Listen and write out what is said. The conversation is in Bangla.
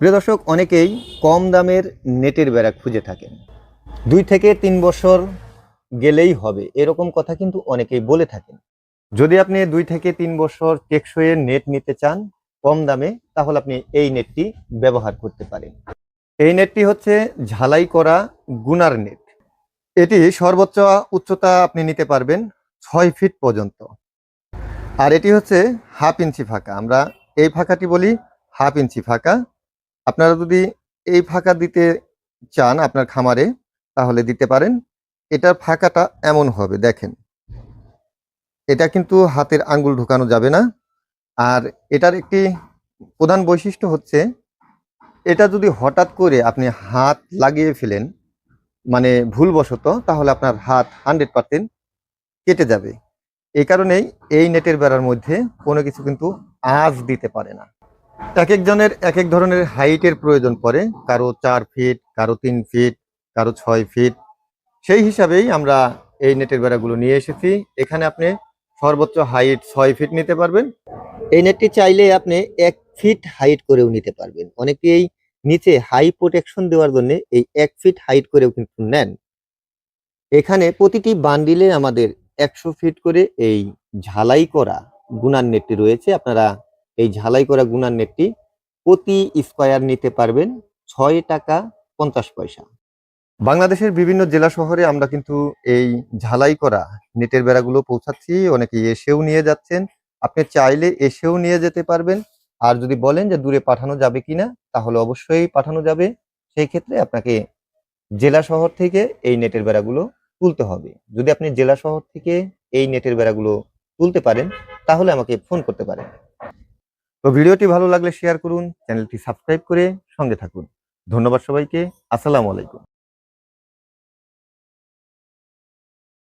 প্রিয় দর্শক, অনেকেই কম দামের নেটের বেড়া খুঁজে থাকেন। দুই থেকে তিন বছর গেলেই হবে, এরকম কথা কিন্তু অনেকেই বলে থাকেন। যদি আপনি দুই থেকে তিন বছর টেকসইয়ের নেট নিতে চান কম দামে, তাহলে আপনি এই নেটটি ব্যবহার করতে পারেন। এই নেটটি হচ্ছে ঝালাই করা গুনার নেট। এটি সর্বোচ্চ উচ্চতা আপনি নিতে পারবেন ছয় ফিট পর্যন্ত। আর এটি হচ্ছে হাফ ইঞ্চি ফাঁকা। আমরা এই ফাঁকাটি বলি হাফ ইঞ্চি ফাঁকা। আপনারা যদি এই ফাঁকা দিতে চান আপনার খামারে, তাহলে দিতে পারেন। এটার ফাঁকাটা এমন হবে, দেখেন। এটা কিন্তু হাতের আঙ্গুল ঢুকানো যাবে না। আর এটার একটি প্রধান বৈশিষ্ট্য হচ্ছে, এটা যদি হঠাৎ করে আপনি হাত লাগিয়ে ফেলেন মানে ভুলবশত, তাহলে আপনার হাত হান্ড্রেড পার্সেন্ট কেটে যাবে। এই কারণেই এই নেটের বেড়ার মধ্যে কোনো কিছু কিন্তু আঁচ দিতে পারে না। এক একজনের এক এক ধরনের হাইটের প্রয়োজন পড়ে। কারও চার ফিট, কারও তিন ফিট, কারও ছয় ফিট। সেই হিসাবেই আমরা এই নেটের বেড়াগুলো নিয়ে এসেছি। এখানে আপনি সর্বোচ্চ হাইট ছয় ফিট নিতে পারবেন। এই নেটটি চাইলে আপনি এক ফিট হাইট করেও নিতে পারবেন। অনেকেই নিচে হাই প্রোটেকশন দেওয়ার জন্য এই এক ফিট হাইট করেও কিন্তু নেন। এখানে প্রতিটি বান্ডিলে আমাদের একশো ফিট করে এই ঝালাই করা গুনার নেটটি রয়েছে। আপনারা এই ঝালাই করা গুনার নেটটি প্রতি স্কোয়ার নিতে পারবেন ছয় টাকা পঞ্চাশ পয়সা। বাংলাদেশের বিভিন্ন জেলা শহরে আমরা কিন্তু এই ঝালাই করা নেটের বেড়াগুলো পৌঁছাচ্ছি, অনেকে এসেও নিয়ে যাচ্ছেন। আপনি চাইলে এসেও নিয়ে যেতে পারবেন। আর যদি বলেন যে দূরে পাঠানো যাবে কিনা, তাহলে অবশ্যই পাঠানো যাবে। সেই ক্ষেত্রে আপনাকে জেলা শহর থেকে এই নেটের বেড়াগুলো তুলতে হবে। যদি আপনি জেলা শহর থেকে এই নেটের বেড়াগুলো তুলতে পারেন, তাহলে আমাকে ফোন করতে পারেন। তো ভিডিওটি ভালো লাগলে শেয়ার করুন, চ্যানেলটি সাবস্ক্রাইব করে সঙ্গে থাকুন। ধন্যবাদ সবাইকে, আসসালামু আলাইকুম।